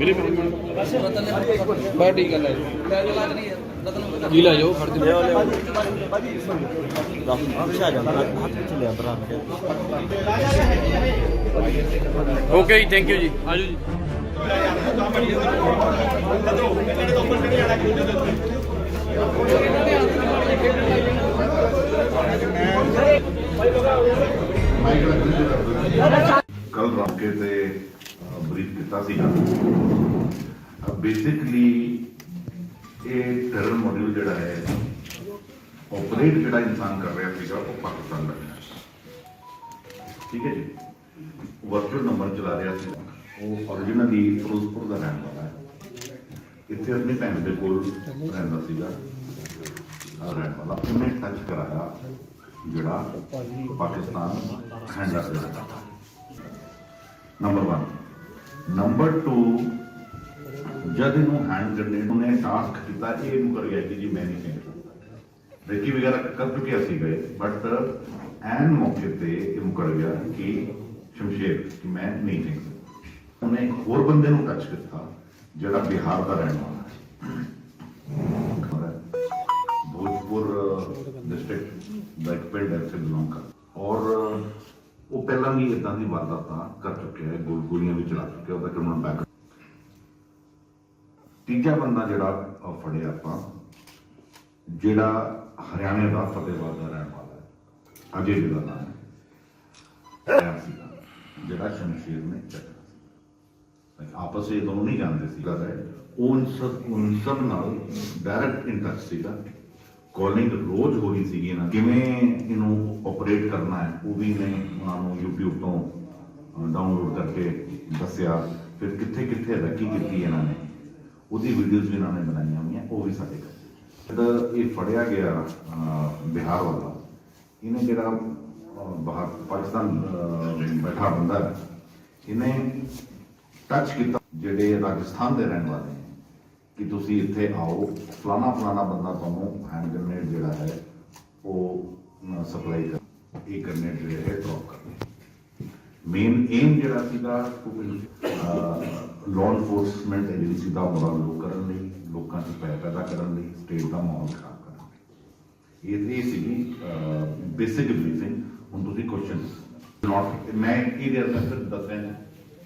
ਮੇਰੇ ਬਸ ਠੀਕ ਹੈ ਲੈ ਜੀ ਲੈ ਜਾਓ ਫੜ ਕੇ। ਜਾਂਦਾ ਹੱਥ ਲਿਆ ਓਕੇ ਜੀ ਥੈਂਕ ਯੂ ਜੀ। ਆਜੋ ਜੀ। ਕੱਲ ਰੌਕੇ ਤੇ ਬਰੀਫ ਕੀਤਾ ਸੀਗਾ। ਬੇਸਿਕਲੀ ਇਹ ਟੈਰਰ ਮੋਡਿਊਲ ਜਿਹੜਾ ਹੈ ਆਪਰੇਟ ਜਿਹੜਾ ਇਨਸਾਨ ਕਰ ਰਿਹਾ ਸੀਗਾ ਉਹ ਪਾਕਿਸਤਾਨ ਦਾ ਹੈ ਠੀਕ ਹੈ ਜੀ ਵਰਚੁਅਲ ਨੰਬਰ ਚਲਾ ਰਿਹਾ ਸੀ ਉਹ originally ਫਿਰੋਜ਼ਪੁਰ ਦਾ ਰਹਿਣ ਵਾਲਾ ਹੈ ਇੱਥੇ ਆਪਣੀ ਭੈਣ ਦੇ ਕੋਲ ਰਹਿੰਦਾ ਸੀਗਾ ਆਹ ਰਹਿਣ ਵਾਲਾ ਉਹਨੇ ਟੱਚ ਕਰਾਇਆ ਜਿਹੜਾ ਪਾਕਿਸਤਾਨ ਹੈਂਡਲ ਕਰਦਾ ਨੰਬਰ 1 ਨੰਬਰ 2 ਜਦ ਇਹਨੂੰ ਹੈਂਡ ਗ੍ਰੇਨੇਡ ਉਹਨੇ ਟਾਸਕ ਕੀਤਾ, ਇਹ ਇਹਨੂੰ ਕਰ ਗਿਆ ਕਿ ਜੀ ਮੈਂ ਨਹੀਂ ਕਹਿੰਦਾ ਰੇਕੀ ਵਗੈਰਾ ਕਰ ਚੁੱਕਿਆ ਸੀ ਗਏ ਬਟ ਐਨ ਮੌਕੇ ਤੇ ਇਹ ਮੁਕਰ ਗਿਆ ਕਿ ਸ਼ਮਸ਼ੇਰ ਕਿ ਮੈਂ ਨਹੀਂ ਕਹਿੰਦਾ ਉਹਨੇ ਇੱਕ ਹੋਰ ਬੰਦੇ ਨੂੰ ਟੱਚ ਕੀਤਾ, ਜਿਹੜਾ ਬਿਹਾਰ ਦਾ ਰਹਿਣ ਵਾਲਾ ਹੈ। ਭੋਜਪੁਰ ਡਿਸਟ੍ਰਿਕਟ ਦਾ ਇੱਕ ਪਿੰਡ ਹੈ ਉੱਥੇ ਬਿਲੋਂਗ ਕਰ। ਔਰ ਉਹ ਪਹਿਲਾਂ ਵੀ ਇਦਾਂ ਦੀ ਵਾਰਦਾਤਾਂ ਕਰ ਚੁੱਕਿਆ ਹੈ ਗੋਲ ਗੋਲੀਆਂ ਵੀ ਚਲਾ ਚੁੱਕਿਆ, ਉਹਦਾ ਕ੍ਰਿਮੀਨਲ ਬੈਕ ਤੀਜਾ ਬੰਦਾ ਜਿਹੜਾ ਅਹ, ਫੜਿਆ ਆਪਾਂ ਜਿਹੜਾ ਹਰਿਆਣੇ ਦਾ ਫਤਿਹਵਾਦ ਦਾ ਰਹਿਣ ਵਾਲਾ ਹੈ ਅਜੇ ਜਿਹਦਾ ਨਾਮ ਹੈ। ਸੀਗਾ ਜਿਹੜਾ ਸ਼ਮਸ਼ੀਰ ਨੇ ਚੱਕਾ ਆਪਸ ਵਿੱਚ ਇਹ ਦੋਨੋਂ ਨਹੀਂ ਜਾਣਦੇ ਸੀ। ਗੱਲ ਹੈ ਉਹ ਸਭ ਉਨ ਸਭ ਨਾਲ ਡਾਇਰੈਕਟ ਇਨ ਸੀਗਾ। ਕਾਲਿੰਗ ਰੋਜ਼ ਹੋ ਰਹੀ ਸੀਗੀ ਨਾ ਕਿਵੇਂ ਇਹਨੂੰ ਆਪਰੇਟ ਕਰਨਾ ਹੈ ਉਹ ਵੀ ਨੇ ਉਹਨਾਂ ਨੂੰ YouTube ਤੋਂ ਡਾਊਨਲੋਡ ਕਰਕੇ ਦੱਸਿਆ। ਫਿਰ ਕਿੱਥੇ ਕਿੱਥੇ ਰੈਕੀ ਕੀਤੀ ਇਹਨਾਂ ਨੇ। ਉਹਦੀ ਵੀਡੀਓਜ਼ ਵੀ ਇਹਨਾਂ ਨੇ ਬਣਾਈਆਂ ਹੋਈਆਂ, ਉਹ ਵੀ ਸਾਡੇ ਕੋਲ ਜਦੋਂ ਇਹ ਫੜਿਆ ਗਿਆ ਬਿਹਾਰ ਵਾਲਾ। ਇਹਨੇ ਜਿਹੜਾ ਬਾਹਰ ਪਾਕਿਸਤਾਨ ਬੈਠਾ ਬੰਦਾ ਇਹਨੇ ਟੱਚ ਕੀਤਾ। ਜਿਹੜੇ ਰਾਜਸਥਾਨ ਦੇ ਰਹਿਣ ਵਾਲੇ ਕਿ ਤੁਸੀਂ ਇੱਥੇ ਆਓ, ਫਲਾਣਾ ਫਲਾਣਾ ਬੰਦਾ ਤੁਹਾਨੂੰ ਹੈਂਡ ਗ੍ਰਨੇਡ ਜਿਹੜਾ ਹੈ, ਉਹ ਸਪਲਾਈ ਕਰ ਇਹ ਗ੍ਰਨੇਡ ਜਿਹੜੇ ਹੈ ਡ੍ਰੌਪ ਕਰ ਮੇਨ ਏਮ ਜਿਹੜਾ ਸੀਗਾ ਲਾਅ ਇਨਫੋਰਸਮੈਂਟ ਏਜੰਸੀ ਦਾ ਮੋਰਲ ਲੋ ਕਰਨ ਲਈ ਲੋਕਾਂ 'ਚ ਭੈ ਪੈਦਾ ਕਰਨ ਲਈ ਸਟੇਟ ਦਾ ਮਾਹੌਲ ਖਰਾਬ ਕਰਨ ਲਈ। ਇਹ ਇਹ ਸੀਗੀ ਬੇਸਿਕ ਰੀਜ਼ਨ ਹੁਣ ਤੁਸੀਂ ਕੁਐਸਚਨ ਨਾਟ ਮੈਂ ਏਰੀਆ ਤੱਕ ਦੱਸ ਰਿਹਾ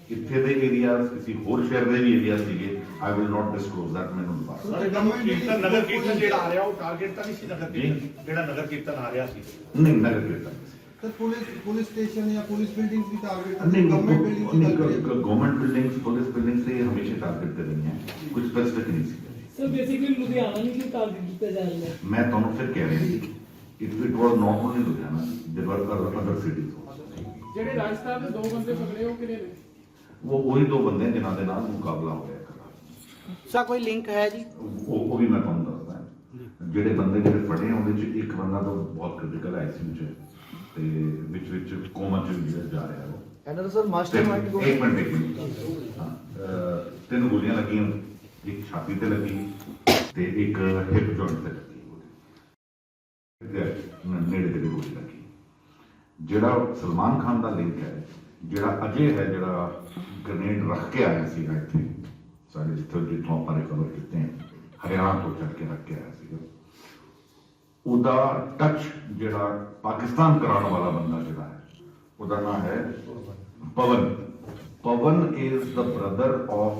ਇੱਥੇ ਦੇ ਏਰੀਆਜ਼ ਕਿਸੇ ਹੋਰ ਸ਼ਹਿਰ ਦੇ ਵੀ ਏਰੀਆ ਸੀਗੇ। I will not disclose that ਮੈਨੂੰ ਨਹੀਂ ਪਤਾ। ਨਗਰ ਕੀਰਤਨ ਨਗਰ ਕੀਰਤਨ ਜਿਹੜਾ ਆ ਰਿਹਾ ਉਹ ਟਾਰਗੇਟ ਤਾਂ ਨਹੀਂ ਸੀ ਨਗਰ ਕੀਰਤਨ। ਜਿਹੜਾ ਨਗਰ ਕੀਰਤਨ ਆ ਰਿਹਾ ਸੀ। ਨਹੀਂ Nagar Kirtan. Sir police police station ਜਾਂ ਪੁਲਿਸ ਬਿਲਡਿੰਗ ਵੀ ਟਾਰਗੇਟ ਨਹੀਂ ਗਵਰਨਮੈਂਟ ਬਿਲਡਿੰਗ ਦੀ ਗੱਲ ਕਰੀਏ ਗਵਰਨਮੈਂਟ ਬਿਲਡਿੰਗਸ ਪੁਲਿਸ ਬਿਲਡਿੰਗਸ ਤੇ ਹਮੇਸ਼ਾ ਟਾਰਗੇਟ ਤੇ ਰਹੀਆਂ ਕੁਝ ਸਪੈਸਿਫਿਕ ਨਹੀਂ ਸੀ ਸਰ ਬੇਸਿਕਲੀ ਲੁਧਿਆਣਾ ਨੂੰ ਕਿਉਂ ਟਾਰਗੇਟ ਕੀਤਾ ਜਾ ਰਿਹਾ ਹੈ ਮੈਂ ਤੁਹਾਨੂੰ ਫਿਰ ਕਹਿ ਰਿਹਾ ਸੀ it it was not only Ludhiana there were other cities ਜਿਹੜੇ ਰਾਜਸਥਾਨ ਦੇ ਦੋ ਬੰਦੇ ਪਕੜੇ ਉਹ ਕਿਹੜੇ ਨੇ ਉਹ ਉਹੀ ਦੋ ਬੰਦੇ ਜਿਨ੍ਹਾਂ ਦੇ ਨਾਲ ਮੁਕਾਬਲਾ ਹੋਇਆ ਕਰਾ ਸਾ ਕੋਈ ਲਿੰਕ ਹੈ ਜੀ ਉਹ ਉਹ ਵੀ ਮੈਂ ਤੁਹਾਨੂੰ ਦੱਸਦਾ ਜਿਹੜੇ ਬੰਦੇ ਜਿਹੜੇ ਫੜੇ ਆ ਉਹਦੇ ਚ ਇੱਕ ਬੰਦਾ ਤਾਂ ਬਹੁਤ ਕ੍ਰਿਟੀਕਲ ਹੈ ਆਈਸੀਯੂ ਚ ਤੇ ਵਿੱਚ ਵਿੱਚ ਕੋਮਾ ਚ ਵੀ ਜਾ ਰਿਹਾ ਉਹ। ਇਹਨਾਂ ਦਾ ਸਰ ਮਾਸਟਰਮਾਈਂਡ ਇੱਕ ਮਿੰਟ ਇੱਕ ਮਿੰਟ। ਹਾਂ, ਤਿੰਨ ਗੋਲੀਆਂ ਲੱਗੀਆਂ। ਇੱਕ ਛਾਤੀ ਤੇ ਲੱਗੀ ਤੇ ਇੱਕ ਹਿਪ ਜੁਆਇੰਟ ਤੇ ਲੱਗੀ। ਤੇ ਨੇੜੇ ਤੇ ਗੋਲੀ ਲੱਗੀ। ਜਿਹੜਾ ਸਲਮਾਨ ਖਾਨ ਦਾ ਲਿੰਕ ਹੈ ਜਿਹੜਾ ਅਜੇ ਹੈ ਜਿਹੜਾ ਗ੍ਰਨੇਡ ਰੱਖ ਕੇ ਆਇਆ ਸੀ ਇੱਥੇ ਸਾਡੇ ਜਿੱਥੇ ਜਿੱਥੋਂ ਆਪਾਂ ਰਿਕਵਰ ਕੀਤੇ ਹਰਿਆਣਾ ਤੋਂ ਚੱਕ ਕੇ ਰੱਖ ਕੇ ਆਇਆ ਸੀਗਾ। ਉਹਦਾ ਟੱਚ ਜਿਹੜਾ ਪਾਕਿਸਤਾਨ ਕਰਾਉਣ ਵਾਲਾ ਬੰਦਾ ਜਿਹੜਾ ਹੈ ਉਹਦਾ ਨਾਮ ਹੈ Pawan. Pawan is the brother of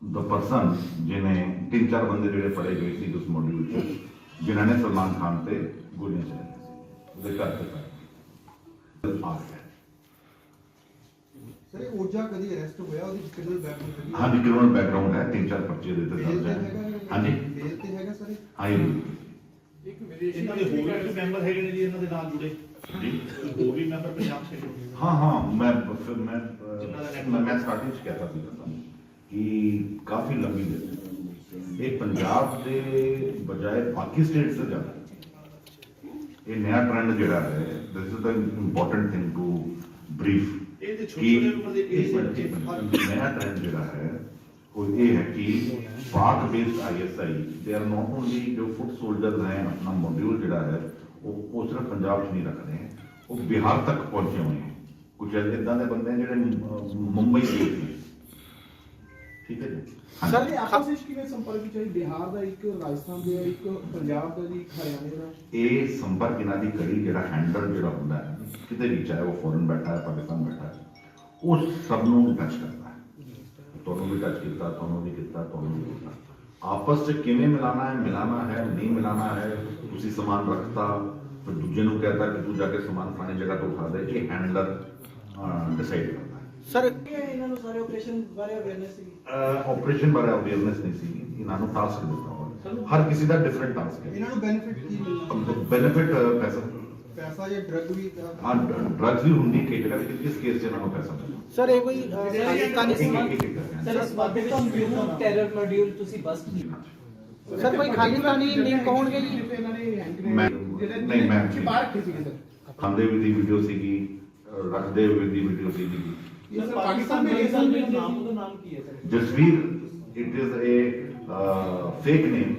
the person ਜਿਨੇ ਤਿੰਨ ਚਾਰ ਬੰਦੇ ਜਿਹੜੇ ਫੜੇ ਗਏ ਸੀ ਉਸ ਮੋਡਿਊਲ 'ਚ ਜਿਨ੍ਹਾਂ ਨੇ ਸਲਮਾਨ ਖਾਨ ਤੇ ਗੋਲੀਆਂ ਚਲਾਈਆਂ ਸੀ। ਉਹਦੇ ਘਰ ਤੇ ਆ ਗਿਆ ਸਰ ਊਰਜਾ ਕਦੀ ਅਰੈਸਟ ਹੋਇਆ? ਉਹਦੀ ਕ੍ਰਿਮੀਨਲ ਬੈਕਗ੍ਰਾਉਂਡ ਹਾਂਜੀ ਕ੍ਰਿਮੀਨਲ ਬੈਕਗ੍ਰਾਉਂਡ ਹੈ ਤਿੰਨ ਚਾਰ ਪਰਚੇ ਦੇ ਤੇ ਦਰਜ ਹੈ। ਹਾਂਜੀ। ਬੇਲ ਤੇ ਹੈਗਾ ਸਰ? ਹਾਂਜੀ। ਇੱਕ ਵਿਦੇਸ਼ੀ ਇਹਨਾਂ ਦੇ ਹੋਰ ਵੀ ਮੈਂਬਰ ਹੈਗੇ ਨੇ ਜੀ ਇਹਨਾਂ ਦੇ ਨਾਲ ਜੁੜੇ ਜੀ ਹੋਰ ਵੀ ਮੈਂਬਰ ਪੰਜਾਬ ਸੇ ਹਾਂ ਹਾਂ ਮੈਂ ਫਿਰ ਮੈਂ ਜਿਨ੍ਹਾਂ ਦਾ ਅਹ, network- ਮੈਂ ਮੈਂ ਸਟਾਰਟਿੰਗ ਚ ਕਹਿਤਾ ਸੀ ਤੁਹਾਨੂੰ ਕਿ ਕਾਫੀ ਲੰਬੀ ਲਿਸਟ ਇਹ ਪੰਜਾਬ ਦੇ ਬਜਾਏ ਬਾਕੀ ਸਟੇਟਸ ਤੇ ਜ਼ਿਆਦਾ ਹੈ। ਇਹ ਨਵਾਂ ਟ੍ਰੈਂਡ ਜਿਹੜਾ ਹੈ this is the important thing to brief ਇਹ ਤੇ ਛੋਟੇ ਛੋਟੇ ਉਮਰ ਦੇ ਇੱਕ ਮਿੰਟ, ਇੱਕ ਮਿੰਟ। ਨਵਾਂ ਟ੍ਰੈਂਡ ਜਿਹੜਾ ਹੈ ਇਹ ਹੈ ਕਿ ਪਾਕ ਬੇਸਡ ਆਈਐਸਆਈ ਦੇ ਆਰ ਨਾਟ ਓਨਲੀ ਜੋ ਫੁੱਟ ਸੋਲਜਰਸ ਹੈ ਆਪਣਾ ਮੋਡਿਊਲ ਜਿਹੜਾ ਹੈ ਉਹ ਉਹ ਸਿਰਫ ਪੰਜਾਬ 'ਚ ਨਹੀਂ ਰੱਖ ਰਹੇ ਉਹ ਬਿਹਾਰ ਤੱਕ ਪਹੁੰਚੇ ਹੋਏ ਹੈ ਕੁਝ ਇਦਾਂ ਦੇ ਬੰਦੇ ਜਿਹੜੇ ਮੁੰਬਈ ਦੇ ਸੀ ਠੀਕ ਹੈ ਜੀ? ਸਰ। ਇਹ ਆਪਸ ਕਿਵੇਂ ਸੰਪਰਕ ਵਿੱਚ ਆਈ ਬਿਹਾਰ ਦਾ ਇੱਕ ਰਾਜਸਥਾਨ ਦਾ ਇੱਕ ਪੰਜਾਬ ਦਾ ਜੀ ਇੱਕ ਹਰਿਆਣੇ ਦਾ ਇਹ ਸੰਪਰਕ ਇਹਨਾਂ ਦੀ ਕੜੀ ਜਿਹੜਾ ਹੈਂਡਲ ਜਿਹੜਾ ਹੁੰਦਾ ਹੈ ਕਿਤੇ ਵੀ ਚਾਹੇ ਉਹ ਫੋਰਨ ਬੈਠਾ ਹੈ ਪਾਕਿਸਤਾਨ ਬੈਠਾ ਹੈ ਉਹ ਸਭ ਨੂੰ ਟੱਚ ਕਰਦਾ ਹੈ। ਤੁਹਾਨੂੰ ਵੀ ਟੱਚ ਕੀਤਾ ਤੁਹਾਨੂੰ ਵੀ ਕੀਤਾ ਤੁਹਾਨੂੰ ਵੀ ਕੀਤਾ। ਆਪਸ 'ਚ ਕਿਵੇਂ ਮਿਲਾਣਾ ਹੈ ਮਿਲਾਣਾ ਹੈ ਨਹੀਂ ਮਿਲਾਣਾ ਹੈ ਤੁਸੀਂ ਸਮਾਨ ਰੱਖਤਾ ਫਿਰ ਦੂਜੇ ਨੂੰ ਕਹਤਾ ਕਿ ਤੂੰ ਜਾ ਕੇ ਸਮਾਨ ਫਲਾਣੀ ਜਗ੍ਹਾ ਤੋਂ ਉਠਾ ਦੇ ਇਹ ਹੈਂਡਲਰ ਡਿਸਾਈਡ ਕਰਦਾ ਸਰ ਇਹਨਾਂ ਨੂੰ ਸਾਰੇ ਆਪਰੇਸ਼ਨ ਬਾਰੇ ਅਵੇਅਰਨੈਸ ਸੀ ਆਪਰੇਸ਼ਨ ਬਾਰੇ ਅਵੇਅਰਨੈਸ ਨਹੀਂ ਸੀ ਇਹਨਾਂ ਨੂੰ ਟਾਸਕ ਦਿੱਤਾ ਹੋਇਆ। ਹਰ ਕਿਸੇ ਦਾ ਡਿਫਰੈਂਟ ਟਾਸਕ ਹੈ। ਇਹਨਾਂ ਨੂੰ ਬੈਨੀਫਿਟ ਕੀ ਮਿਲਦਾ ਬੈਨੀਫਿਟ ਪੈਸਾ। ਪੈਸਾ ਜਾਂ ਡਰਗ ਵੀ ਹਾਂ ਡਰੱਗਸ ਵੀ ਹੁੰਦੀ ਕਈ ਜਗ੍ਹਾ ਤੇ ਕਿਸ ਕੇਸ 'ਚ ਇਹਨਾਂ ਨੂੰ ਪੈਸਾ ਮਿਲਦਾ। ਸਰ ਇਹ ਕੋਈ ਅਹ, ਪਾਕਿਸਤਾਨੀ ਇੱਕ ਇੱਕ ਇੱਕ ਇੱਕ ਕਰਕੇ। ਸਰ ਇਸ ਪਾਕਿਸਤਾਨ ਵਿਰੁੱਧ ਟੈਰਰ ਮੋਡਿਊਲ ਤੁਸੀਂ ਬਸ ਸਰ ਕੋਈ ਖਾਲਿਸਤਾਨੀ ਲਿੰਕ ਹੋਣਗੇ ਜੀ? ਇਹਨਾਂ ਨੇ ਹੈਂਡ ਮੈਂ ਗ੍ਰੇਨੇਡ ਨਹੀਂ ਮੈਂ ਛਿਪਾ ਰੱਖੇ ਸੀਗੇ ਸਰ ਖਾਂਦੇ ਵੀ ਦੀ ਵੀਡੀਓ ਸੀਗੀ ਰੱਖਦੇ ਹੋਏ ਦੀ ਵੀਡੀਓ ਸੀਗੀ। ਇਹ ਸਰ ਪਾਕਿਸਤਾਨ ਦੇ ਪਾਕਿਸਤਾਨ ਰੀਜ਼ਨ ਦੇ ਨਾਮ ਦਾ ਨਾਮ ਕੀ ਹੈ sir Jasvir it is a fake name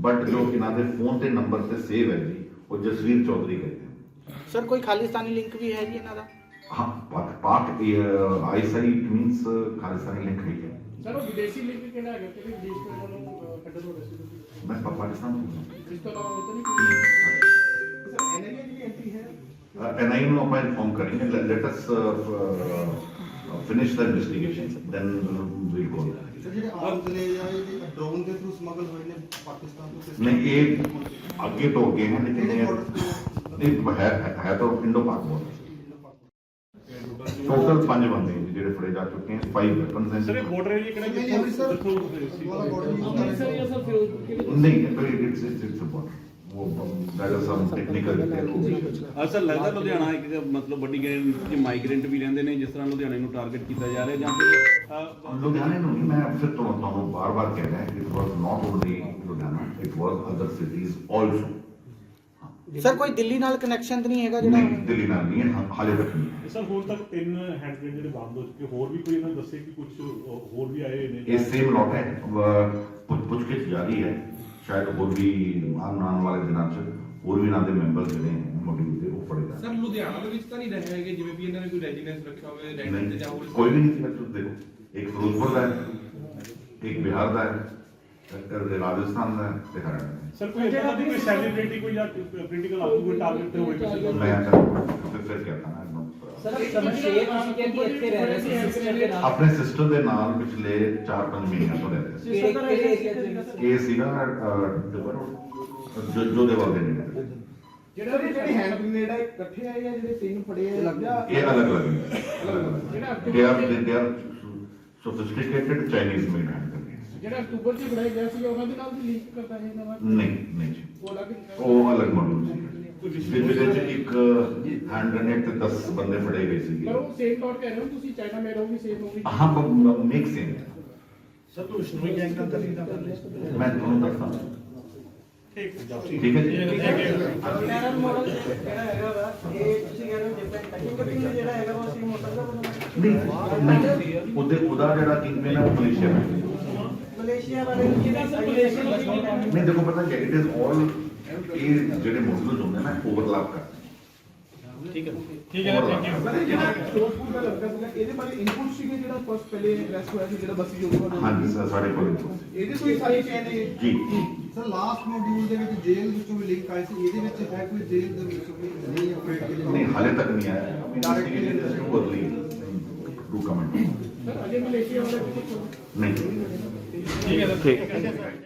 but ਜੋ ਇਹਨਾਂ ਦੇ ਫੋਨ ਤੇ ਨੰਬਰ ਤੇ ਸੇਵ ਹੈ ਜੀ। ਉਹ ਜਸਵੀਰ ਚੌਧਰੀ ਕਹਿੰਦੇ ਹਨ ਸਰ ਕੋਈ ਖਾਲਿਸਤਾਨੀ ਲਿੰਕ ਵੀ ਹੈ ਜੀ ਇਹਨਾਂ ਦਾ ਹਾਂ Pak Pak ISI it means Khalistani link ਨਹੀਂ ਹੈ ਸਰ ਉਹ ਵਿਦੇਸ਼ੀ ਲਿੰਕ ਕਿਹੜਾ ਹੈਗਾ ਕਿਹੜੇ ਦੇਸ਼ ਤੋਂ ਇਹਨਾਂ ਨੂੰ ਅਹ, ਕੱਢਣ ਹੋ ਰਹੇ ਸੀ ਤੁਸੀਂ? ਮੈਂ ਪਾ- ਪਾਕਿਸਤਾਨ ਤੋਂ ਹਾਂ ਇਸ ਤੋਂ ਇਲਾਵਾ ਹੋਰ ਤਾਂ ਨਹੀਂ ਕੋਈ ਸਰ ਐਨਆਈਏ ਦੀ ਐਂਟਰੀ ਹੈ ਐਨਆਈ ਨੂੰ ਆਪਾਂ inform ਕरेंगे let us finish the investigation then we'll sir ਨੇ ਨੇ ਨਹੀਂ ਅੱਗੇ ਤੋਂ ਅੱਗੇ ਹੈ ਲੇਕਿਨ ਇਹ ਇਹ ਹੈ ਹੈ- ਤਾਂ ਇੰਡੋ ਪਾਕ ਬੋਰਡਰ ਟੋਟਲ ਪੰਜ ਬੰਦੇ ਨੇ ਜਿਹੜੇ ਫੜੇ ਜਾ ਚੁੱਕੇ ਹਨ 5 ਵੈਪਨਸ ਹਨ ਸਰ ਇਹ ਬਾਰਡਰ ਏਰੀਆ ਕਿਹੜਾ ਨਹੀਂ, ਜਿੱਥੋਂ ਅੰਮ੍ਰਿਤਸਰ ਜਿੱਥੋਂ ਹੋਏ ਸੀ? ਵਾਲਾ border use ਕਰ ਰਹੇ ਅੰਮ੍ਰਿਤਸਰ ਜਾਂ ਸਰ ਫਿਰੋਜ਼ਪੁਰ ਨਹੀਂ ਇਟਸ ਇਟਸ ਬਾਰਡਰ ਉਹ ਦੈਟ ਇਜ਼ ਸਮ ਟੈਕਨੀਕਲ ਅਸਲ ਲੱਗਦਾ ਲੁਧਿਆਣਾ ਇੱਕ ਮਤਲਬ ਵੱਡੀ ਗਿਣਤੀ ਚ ਮਾਈਗ੍ਰੈਂਟ ਵੀ ਰਹਿੰਦੇ ਨੇ ਜਿਸ ਤਰ੍ਹਾਂ ਲੁਧਿਆਣੇ ਨੂੰ ਟਾਰਗੇਟ ਕੀਤਾ ਜਾ ਰਿਹਾ ਜਾਂ ਫਿਰ ਲੁਧਿਆਣੇ ਨੂੰ ਨਹੀਂ ਮੈਂ ਫਿਰ ਤੋਂ ਤੁਹਾਨੂੰ ਬਾਰ-ਬਾਰ ਕਹਿ ਰਿਹਾ it was not only Ludhiana it was other cities also sir ਕੋਈ ਦਿੱਲੀ ਨਾਲ ਕਨੈਕਸ਼ਨ ਤਾਂ ਨਹੀਂ ਹੈਗਾ ਨਹੀਂ ਜਿਹੜਾ ਦਿੱਲੀ ਨਾਲ ਨਹੀਂ ਹੈ ਹਾਲੇ ਤੱਕ ਨਹੀਂ। ਸਰ ਹੁਣ ਤੱਕ ਤਿੰਨ ਹੈਂਡ ਗ੍ਰੇਨੇਡ ਜਿਹੜੇ ਬੰਦ ਹੋ ਚੁੱਕੇ ਹੋਰ ਵੀ ਕੋਈ ਇਹਨਾਂ ਦੱਸੇ ਕਿ ਕੁਝ ਹੋਰ ਵੀ ਆਏ ਨੇ? ਇਹ ਸੇਮ ਲੋਟ ਹੈ ਪੁੱਛ ਪੁੱਛ ਕੇ ਜਾਰੀ ਹੈ। ਸ਼ਾਇਦ ਹੋਰ ਵੀ ਆਉਣ ਆਉਣ ਵਾਲੇ ਦਿਨਾਂ 'ਚ ਹੋਰ ਵੀ ਇਹਨਾਂ ਦੇ ਮੈਂਬਰ ਜਿਹੜੇ ਮੌਜੂਦ ਦੇ ਉਹ ਫੜੇ ਜਾਣ ਸਰ ਲੁਧਿਆਣਾ ਦੇ ਵਿੱਚ ਤਾਂ ਨਹੀਂ ਰਹੇ ਹੈਗੇ ਜਿਵੇਂ ਵੀ ਇਹਨਾਂ ਨੇ ਕੋਈ ਰੈਜ਼ੀਡੈਂਸ ਰੱਖਿਆ ਹੋਵੇ ਰੈਂਟ ਤੇ ਜਾਂ ਹੋਰ ਕੋਈ ਵੀ ਨਹੀਂ ਤੁਸੀਂ ਦੇਖੋ ਇੱਕ ਫਿਰੋਜ਼ਪੁਰ ਦਾ ਹੈ ਇੱਕ ਬਿਹਾਰ ਦਾ ਹੈ ਇੱਕ ਰਾਜਸਥਾਨ ਦਾ ਹੈ ਤੇ ਹਰਿਆਣਾ ਦਾ ਹੈ। ਸਰ ਕੋਈ ਇਦਾਂ ਦੀ ਕੋਈ ਸੈਲੀਬ੍ਰਿਟੀ ਕੋਈ ਜਾਂ ਪੋਲੀਟੀਕਲ ਆਗੂ ਕੋਈ ਟਾਰਗੇਟ ਤੇ ਹੋਵੇ ਕਿਸੇ ਦਾ ਮੈਂ ਤਾਂ ਫਿਰ ਨਾ ਇਹਨੂੰ। ਸਰ ਸਮਸ਼ੇਰ ਤੁਸੀਂ ਕਹਿੰਦੇ ਇੱਥੇ ਰਹਿ ਰਹੇ ਸੀ ਸਿਸਟਰ ਦੇ ਨਾਲ। ਆਪਣੇ ਸਿਸਟਰ ਦੇ ਨਾਲ ਪਿਛਲੇ 4-5 ਮਹੀਨਿਆਂ ਤੋਂ ਰਹਿੰਦੇ ਸੀ। ਕਿਹੜੇ ਏਰੀਆ ਇਹ ਜੋ ਜੋ ਦੇ ਵਾਲੇ ਨੇ। ਜਿਹੜਾ ਵੀ ਜਿਹੜੇ ਹੈਂਡ ਗ੍ਰੇਨੇਡ ਹੈ ਇਕੱਠੇ ਆਏ ਆ ਜਿਹੜੇ ਤਿੰਨ ਫੜੇ ਆ ਜਾਂ ਇਹ ਅਲੱਗ ਅਲੱਗ ਨੇ। ਅਲੱਗ they are they are sophisticated Chinese made hand ਜਿਹੜਾ ਅਕਤੂਬਰ ਚ ਬਣਾਇਆ ਗਿਆ ਸੀ ਉਹਨਾਂ ਦੇ ਨਾਲ ਵੀ ਲਿੰਕ ਕਰਦਾ ਹੈ ਨਹੀਂ ਨਹੀਂ। ਉਹ ਅਲੱਗ ਉਹ ਅਲੱਗ ਮਾਡਲ ਸੀ। ਜਿਹਦੇ ਵਿੱਚ ਇੱਕ ਹੈਂਡ ਗ੍ਰੇਨੇਡ ਤੇ 10 ਬੰਦੇ ਫੜੇ ਗਏ ਸੀਗੇ। ਪਰ ਉਹ ਸੇਮ ਤੌਰ ਕਹਿ ਰਹੇ ਹੋ ਤੁਸੀਂ ਚਾਈਨਾ ਮੇਡ ਹੋਗੀ ਸੇਮ ਹੋਗੀ ਹਾਂ ਮਿਕਸ ਹੈ ਸਰ ਤੂੰ ਸ਼ਨੋਈ ਗੈਂਗ ਦਾ ਦਲੀ ਦਾ ਮੈਂ ਤੁਹਾਨੂੰ ਦੱਸਦਾ ਠੀਕ ਹੈ। ਠੀਕ ਹੈ ਜੀ। ਮਾਡਲ ਜਿਹੜਾ ਹੈਗਾ ਵਾ ਇਹ ਤੁਸੀਂ ਕਹਿ ਰਹੇ ਹੋ ਡਿਫਰੈਂਟ ਟੈਕਨੀਕਲ ਜਿਹੜਾ ਹੈਗਾ ਵਾ ਸੇਮ ਹੋ ਸਕਦਾ ਨਹੀਂ ਉਹਦੇ ਉਹਦਾ ਜਿਹੜਾ ਹੈ ਉਹ ਮਲੇਸ਼ੀਆ। ਵਿੱਚ ਮਲੇਸ਼ੀਆ ਵਾਲੇ ਨੂੰ ਕਿਹਦਾ ਸਰ ਮਲੇਸ਼ੀਆ ਨਹੀਂ ਦੇਖੋ ਪਤਾ ਕਿ ਇਟ ਇਜ਼ ਆਲ ਇਹ ਜਿਹੜੇ ਮੋਡਲਸ ਹੁੰਦੇ ਨਾ ਓਵਰਲੈਪ ਕਰਦੇ ਠੀਕ ਹੈ। ਸਰ ਇਹ ਜਿਹੜਾ ਫਿਰੋਜ਼ਪੁਰ ਦਾ ਲੜਕਾ ਸੀਗਾ ਇਹਦੇ ਬਾਰੇ ਇਨਪੁਟ ਸੀਗੇ ਜਿਹੜਾ ਫਸਟ ਪਹਿਲੇ ਅਰੈਸਟ ਹੋਇਆ ਸੀ ਜਿਹੜਾ ਬੱਸੀ ਜੋਗਾ ਦਾ ਹਾਂਜੀ ਸਰ ਸਾਡੇ ਕੋਲ ਸੀ। ਇਹਦੇ ਕੋਈ ਸਾਰੀ ਚੇਨ ਹੈ ਜੀ। ਸਰ ਲਾਸਟ ਮੋਡਿਊਲ ਦੇ ਵਿੱਚ ਜੇਲ੍ਹ ਵਿੱਚੋਂ ਵੀ ਲਿੰਕ ਆਈ ਸੀ ਇਹਦੇ ਵਿੱਚ ਹੈ ਕੋਈ ਜੇਲ੍ਹ ਦੇ ਵਿੱਚੋਂ ਵੀ ਨਹੀਂ ਆਪਰੇਟ ਨਹੀਂ ਹਾਲੇ ਤੱਕ ਨਹੀਂ ਆਇਆ। Investigation is to comment sir Ajay Malaysia ਵਾਲੇ ਨਹੀਂ ਠੀਕ ਹੈ।